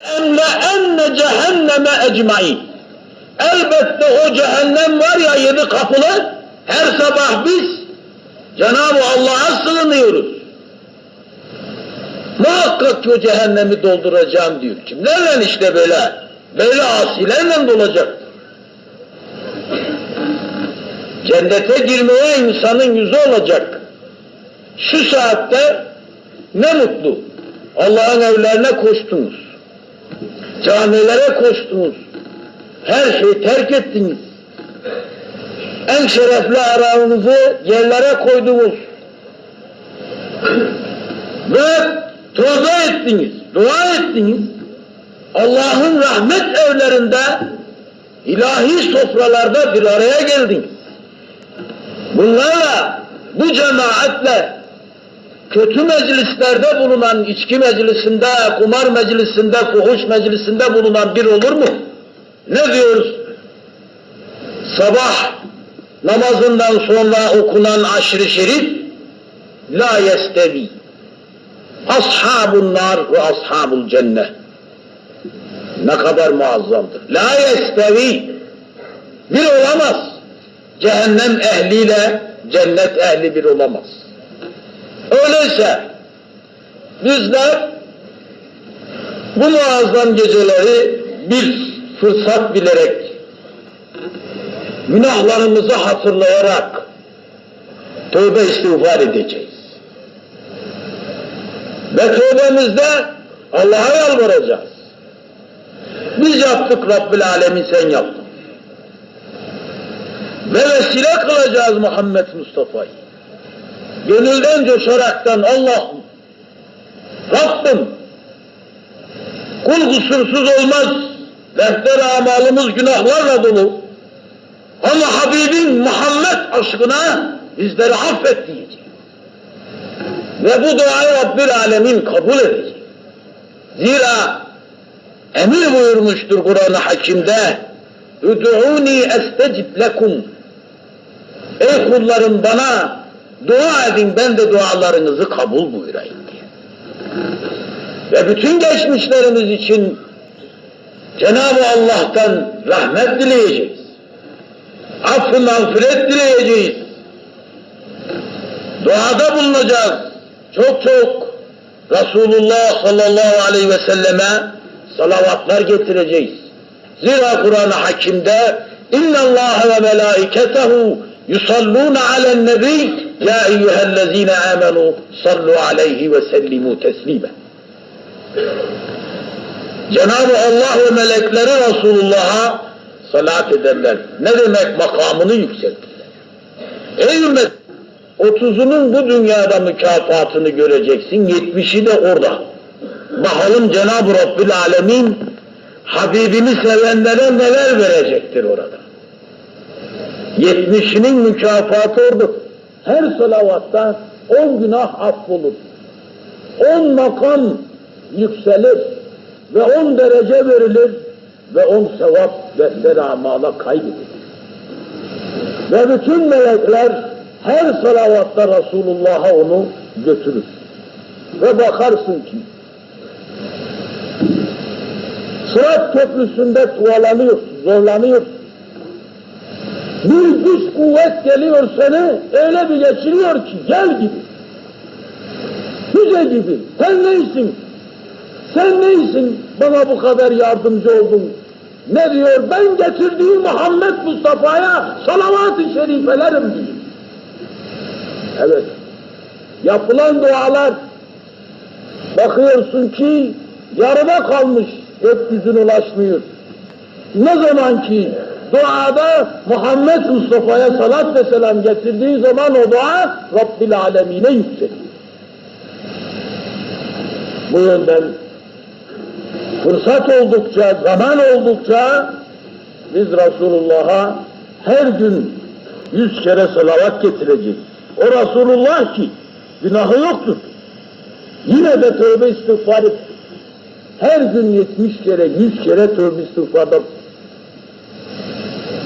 emle enne cehenneme ecmain. Elbette o cehennem var ya yedi kapılı, her sabah biz Cenab-ı Allah'a sığınıyoruz. Muhakkak ki o cehennemi dolduracağım diyor. Kimlerle işte böyle, böyle asilerle dolacak. Cennete girmeye insanın yüzü olacak. Şu saatte ne mutlu. Allah'ın evlerine koştunuz. Camilere koştunuz. Her şeyi terk ettiniz. En şerefli aranızı yerlere koydunuz. Ve tövbe ettiniz, dua ettiniz. Allah'ın rahmet evlerinde, ilahi sofralarda bir araya geldiniz. Bunlarla, bu cemaatle kötü meclislerde bulunan, içki meclisinde, kumar meclisinde, fuhuş meclisinde bulunan bir olur mu? Ne diyoruz? Sabah namazından sonra okunan aşırı şerif, la yestevi. Ashabun nar ve ashabul cennet. Ne kadar muazzamdır. La yestevi. Bir olamaz. Cehennem ehliyle cennet ehli bir olamaz. Öyleyse bizler bu muazzam geceleri bir fırsat bilerek günahlarımızı hatırlayarak tövbe istiğfar edeceğiz. Ve tövbemizde Allah'a yalvaracağız. Biz yaptık Rabbül Alemin sen yaptın. Ve vesile kılacağız Muhammed Mustafa'yı. Gönülden coşaraktan Allah'ım, Rabbim, kul kusursuz olmaz, defter amalımız günahlarla dolu. Ama Habibin Muhammed aşkına bizleri affet diyecek. Ve bu duayı Rabbül Alemin kabul edecek. Zira emir buyurmuştur Kur'an-ı Hakim'de Üd'uni estecib lekum Ey kullarım bana dua edin ben de dualarınızı kabul buyurayım diye. Ve bütün geçmişlerimiz için Cenab-ı Allah'tan rahmet dileyeceğiz. Affı mağfiret dileyeceğiz. Duada bulunacağız. Çok çok Resulullah sallallahu aleyhi ve selleme salavatlar getireceğiz. Zira Kur'an-ı Hakim'de İnna Allah ve melaiketehu yusalluna alen ya eyyühellezine amenu sallu aleyhi ve sellimu teslime. Cenab-ı Allah ve melekleri Resulullah'a salat ederler. Ne demek makamını yükseltirler. Ey ümmet, otuzunun bu dünyada mükafatını göreceksin, yetmişi de orada. Bakalım Cenab-ı Rabbül Alemin Habibini sevenlere neler verecektir orada. Yetmişinin mükafatı orada. Her salavatta on günah affolur. On makam yükselir ve on derece verilir ve on sevap defteri amala kaydedilir. Ve bütün melekler her salavatta Resulullah'a onu götürür. Ve bakarsın ki Sırat köprüsünde tuvalanıyor, zorlanıyor. Bir güç kuvvet geliyor seni, öyle bir geçiriyor ki gel gibi. Füze gibi. Sen neysin? Sen neysin? Bana bu kadar yardımcı oldun. Ne diyor? Ben getirdiğim Muhammed Mustafa'ya salavat-ı şerifelerim diyor. Evet. Yapılan dualar bakıyorsun ki yarıda kalmış gökyüzüne ulaşmıyor. Ne zaman ki duada Muhammed Mustafa'ya salat ve selam getirdiği zaman o dua Rabbil Alemine yükseliyor. Bu yönden fırsat oldukça, zaman oldukça biz Resulullah'a her gün yüz kere salavat getireceğiz. O Resulullah ki günahı yoktur. Yine de tövbe istiğfar etti. Her gün yetmiş kere, yüz kere tövbe istiğfarda.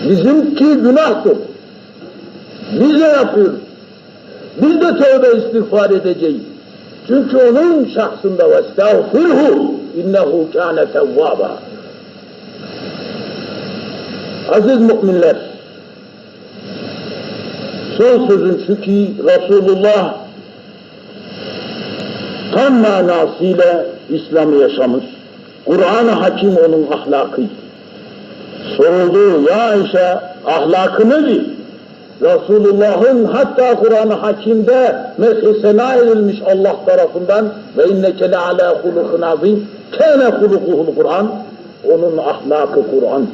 Bizimki günahtır. Biz de yapıyoruz. Biz de tövbe istiğfar edeceğiz. Çünkü onun şahsında ve estağfirhu innehu kâne tevvâba. Aziz müminler, son sözüm şu ki Resulullah tam manasıyla İslam'ı yaşamış. Kur'an-ı Hakim onun ahlakı. Soruldu ya Ayşe ahlakı nedir? Resulullah'ın hatta Kur'an-ı Hakim'de meshi sena edilmiş Allah tarafından ve inneke le ala hulukin azim kâne hulukuhul Kur'an onun ahlakı Kur'an.